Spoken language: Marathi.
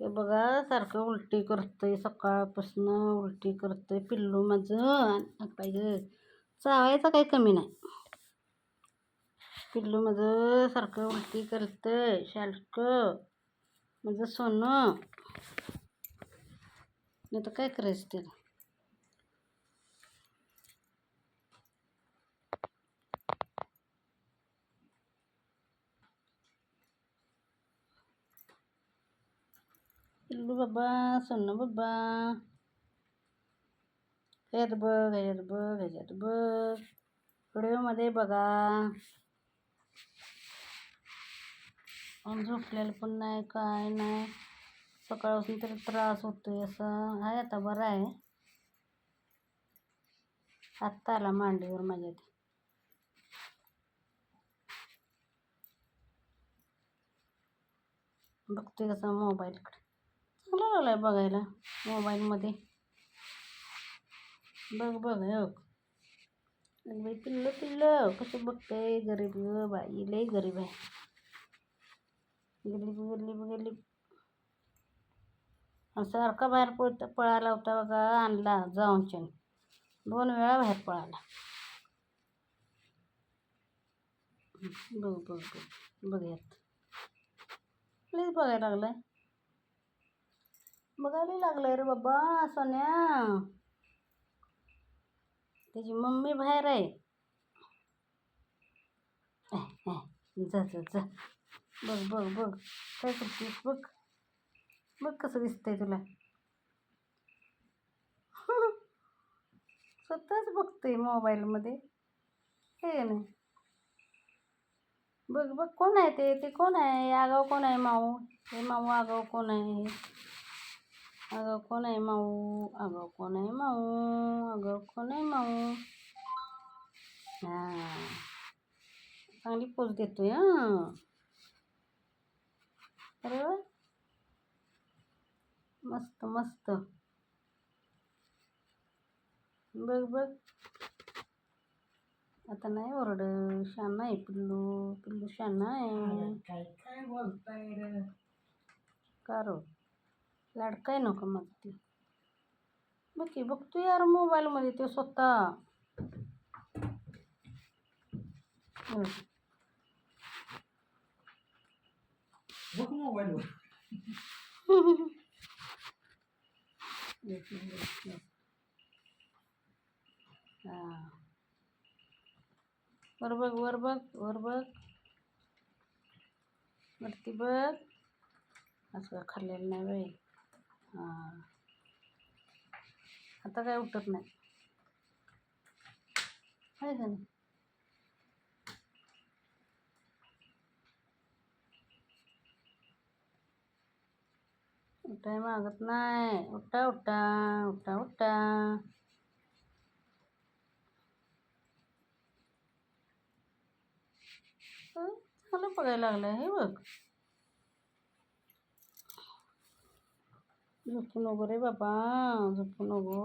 हे बघा सारखं उलटी करतंय सकाळपासून उलटी करतंय पिल्लू माझं. पाहिजे चावायचं काही कमी नाही. पिल्लू माझं सारखं उलटी करतंय शालकं माझं सोनं. नाही तर काय करायचं त्याला? पिल्लू बाबा सोनं बाबा हेर बघ ह्याच्यात बघ ह्याच्यात बघ व्हिडिओमध्ये बघा. झोपलेलं पण नाही काय नाही. सकाळपासून तरी त्रास होतोय असं. आहे आता बरं आहे. आत्ता आला मांडीवर माझ्या ते बघतोय कसं मोबाईलकडे. आहे बघायला मोबाईलमध्ये. बघ बघ बघ. आणि बाई पिल्लं पिल्लं कसं बघतंय? गरीब बाई लई गरीब आहे. गरीब गरीब गरीब. सारखा बाहेर पळत पळाला होता बघा आणला जाऊनच्यान दोन वेळा बाहेर पळाला. बघ बघ बघ बघूयात प्लीज बघायला लागलाय. बघायला लागलं रे बाबा सोन्या. त्याची मम्मी बाहेर आहे. जा जा जा. बघ बघ बघ. काय करतेस? बघ. बघ कसं दिसतंय तुला. स्वतःच बघते मोबाईलमध्ये. हे नाही बघ बघ कोण आहे ते? ते कोण आहे? आगाव कोण आहे माऊ? हे माऊ आगाव कोण आहे? आगाव कोण आहे माऊ आगाव कोण आहे माऊ आगाव कोण आहे माऊ हां चांगली पोच देतोय हां अरे वा मस्त मस्त बघ बघ आता नाही ओरड शान आहे पिल्लू पिल्लू शान आहे काय काय बोलताय रे कार लाडकाय नको मग ती. बघ की बघतो यार मोबाईलमध्ये ते स्वतः. बघ मोबाईलवर वर बघ वर बघ वर बघ. वरती बघ. असं खाल्लेलं नाही बाई. हां. आता काय उठत नाही. आहे का नाही? उठाय मागत नाही. उठा उठा उठा उठा. चांगलं बघायला लागलं हे बघ. झोपू नको रे बाबा झोपू नको